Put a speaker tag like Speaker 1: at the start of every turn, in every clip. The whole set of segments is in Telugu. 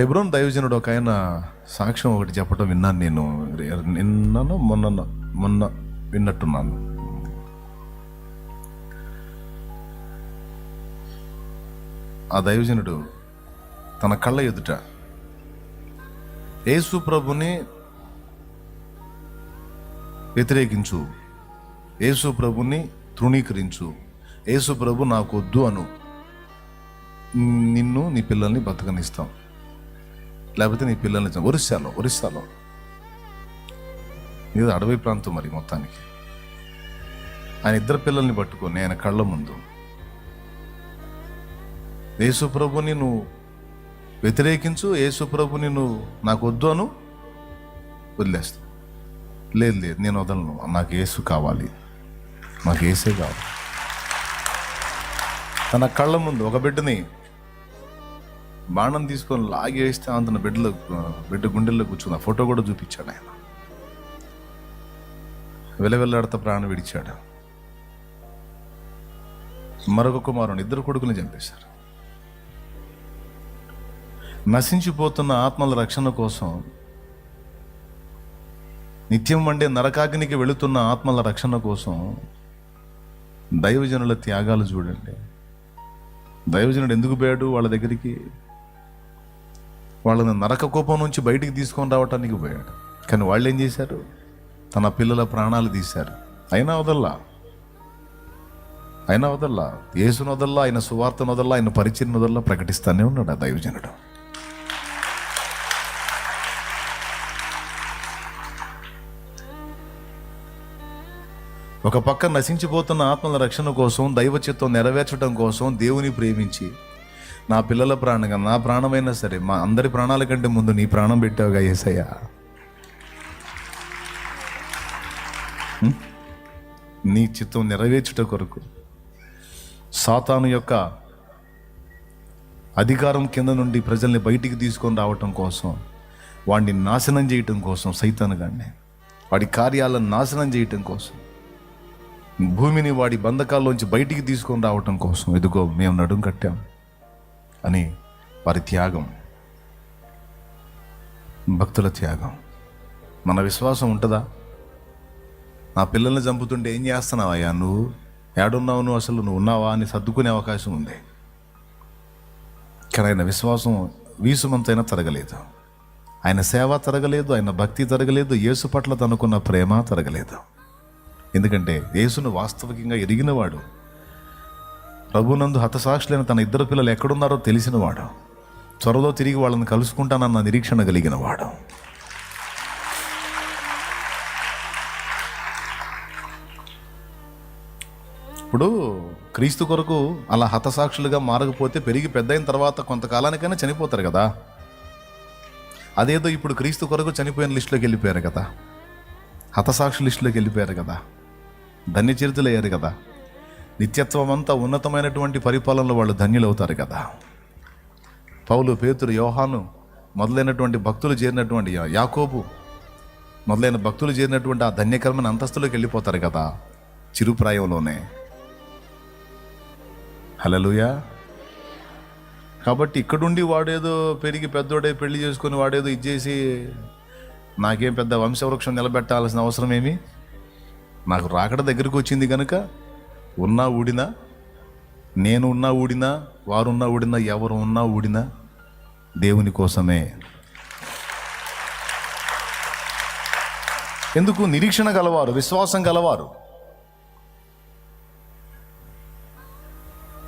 Speaker 1: హెబ్రోన్ దైవజనుడు ఒక ఆయన సాక్ష్యం ఒకటి చెప్పడం విన్నాను నేను. నిన్నను మొన్న మొన్న విన్నట్టున్నాను. ఆ దైవజనుడు తన కళ్ళ ఎదుట యేసు ప్రభుని వ్యతిరేకించు యేసు ప్రభుని తృణీకరించు యేసు ప్రభు నాకు వద్దు అను. నిన్ను నీ పిల్లల్ని బతకనిస్తాం. లేకపోతే నీ పిల్లల్ని ఒరిస్సాలో ఒరిస్సాలో. ఇది అడవి ప్రాంతం మరి మొత్తానికి. ఆయన ఇద్దరు పిల్లల్ని పట్టుకొని ఆయన కళ్ళ ముందు. యేసుప్రభుని నువ్వు వ్యతిరేకించు యేసుప్రభుని నువ్వు నాకు వద్దు అను. వదిలేస్తా లేదు లేదు నేను వదలను. నాకు ఏసు కావాలి. నాకు ఏసే కావాలి. తన కళ్ళ ముందు ఒక బిడ్డని బాణం తీసుకొని లాగేస్తే అంతన బిడ్డలో బిడ్డ గుండెల్లో కూర్చుంది. ఆ ఫోటో కూడా చూపించాడు ఆయన. వెలవెల్లాడుతా ప్రాణం విడిచాడు. మరొక కుమారుని ఇద్దరు కొడుకుని చంపేశారు. నశించిపోతున్న ఆత్మల రక్షణ కోసం నిత్యం వండే నరకాగ్నికి వెళుతున్న ఆత్మల రక్షణ కోసం దైవజనుల త్యాగాలు చూడండి. దైవజనుడు ఎందుకు పోయాడు? వాళ్ళ దగ్గరికి వాళ్ళని నరక కోపం నుంచి బయటికి తీసుకొని రావటానికి పోయాడు. కానీ వాళ్ళు ఏం చేశారు? తన పిల్లల ప్రాణాలు తీశారు. అయినా వదల్లా? అయినా వదల్లా? యేసును వదల్లా? ఆయన సువార్తను వదల్లా? ఆయన పరిచయం వదల్లా? ప్రకటిస్తానే ఉన్నాడు ఆ దైవజనుడు. ఒక పక్క నశించిపోతున్న ఆత్మల రక్షణ కోసం దైవ చిత్తం నెరవేర్చడం కోసం దేవుని ప్రేమించి నా పిల్లల ప్రాణంగా నా ప్రాణమైనా సరే మా అందరి ప్రాణాల కంటే ముందు నీ ప్రాణం పెట్టావుగా ఏసయ్యా. నీ చిత్తం నెరవేర్చుట కొరకు సాతాను యొక్క అధికారం కింద నుండి ప్రజల్ని బయటికి తీసుకొని రావటం కోసం వాడిని నాశనం చేయటం కోసం సైతాను గాడిని వాడి కార్యాలను నాశనం చేయటం కోసం భూమిని వాడి బంధకాల్లోంచి బయటికి తీసుకొని రావటం కోసం. ఎదుగో మేము నడుం కట్టాం. అని వారి త్యాగం భక్తుల త్యాగం. మన విశ్వాసం ఉంటుందా? నా పిల్లల్ని చంపుతుంటే ఏం చేస్తున్నావు అయ్యా నువ్వు? ఏడున్నావు నువ్వు అసలు? నువ్వు ఉన్నావా అని సర్దుకునే అవకాశం ఉంది. కానీ ఆయన విశ్వాసం వీసుమంతైనా తరగలేదు. ఆయన సేవ తరగలేదు ఆయన భక్తి తరగలేదు యేసు పట్ల తనకున్న ప్రేమ తరగలేదు. ఎందుకంటే యేసును వాస్తవికంగా ఎరిగినవాడు ప్రభునందు హతసాక్షులైన తన ఇద్దరు పిల్లలు ఎక్కడున్నారో తెలిసినవాడు. త్వరలో తిరిగి వాళ్ళని కలుసుకుంటానన్న నిరీక్షణ కలిగిన వాడు ఇప్పుడు క్రీస్తు కొరకు అలా హతసాక్షులుగా మారకపోతే పెరిగి పెద్దయిన తర్వాత కొంతకాలానికైనా చనిపోతారు కదా. అదేదో ఇప్పుడు క్రీస్తు కొరకు చనిపోయిన లిస్టులోకి వెళ్ళిపోయారు కదా. హతసాక్షి లిస్టులోకి వెళ్ళిపోయారు కదా. ధన్యచరితులయ్యారు కదా. నిత్యత్వం అంతా ఉన్నతమైనటువంటి పరిపాలనలో వాళ్ళు ధన్యులవుతారు కదా. పౌలు పేతురు యోహాను మొదలైనటువంటి భక్తులు చేరినటువంటి యాకోబు మొదలైన భక్తులు చేరినటువంటి ఆ ధన్యకరమైన అంతస్తులోకి వెళ్ళిపోతారు కదా చిరుప్రాయంలోనే హలలుయా కాబట్టి ఇక్కడుండి వాడేదో పెరిగి పెద్దోడే పెళ్ళి చేసుకొని వాడేదో ఇచ్చేసి నాకేం పెద్ద వంశవృక్షం నిలబెట్టాల్సిన అవసరం ఏమి? నాకు రాకడ దగ్గరికి వచ్చింది కనుక ఉన్నా ఊడినా నేను ఉన్నా ఊడినా వారున్నా ఊడినా ఎవరు ఉన్నా ఊడినా దేవుని కోసమే. ఎందుకు? నిరీక్షణ గలవారు విశ్వాసం గలవారు.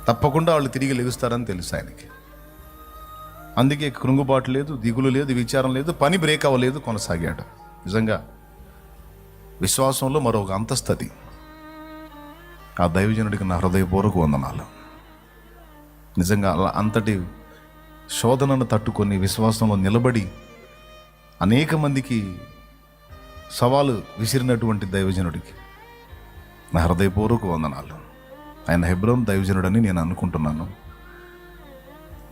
Speaker 1: తప్పకుండా వాళ్ళు తిరిగి లెగుస్తారని తెలుసు ఆయనకి. అందుకే కృంగుబాటు లేదు దిగులు లేదు విచారం లేదు పని బ్రేక్ అవ్వలేదు కొనసాగాడు. నిజంగా విశ్వాసంలో మరొక అంతస్తది. ఆ దైవజనుడికి నా హృదయపూర్వక వందనాలు. నిజంగా అలా అంతటి శోధనను తట్టుకొని విశ్వాసంలో నిలబడి అనేక మందికి సవాలు విసిరినటువంటి దైవజనుడికి నా హృదయపూర్వక వందనాలు. ఆయన హెబ్రోన్ దైవజనుడని నేను అనుకుంటున్నాను.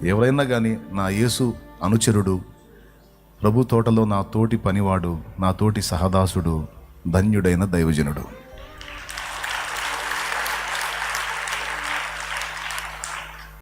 Speaker 1: ఎవరైనా కానీ నా యేసు అనుచరుడు ప్రభు తోటలో నా తోటి పనివాడు నా తోటి సహదాసుడు ధన్యుడైన దైవజనుడు.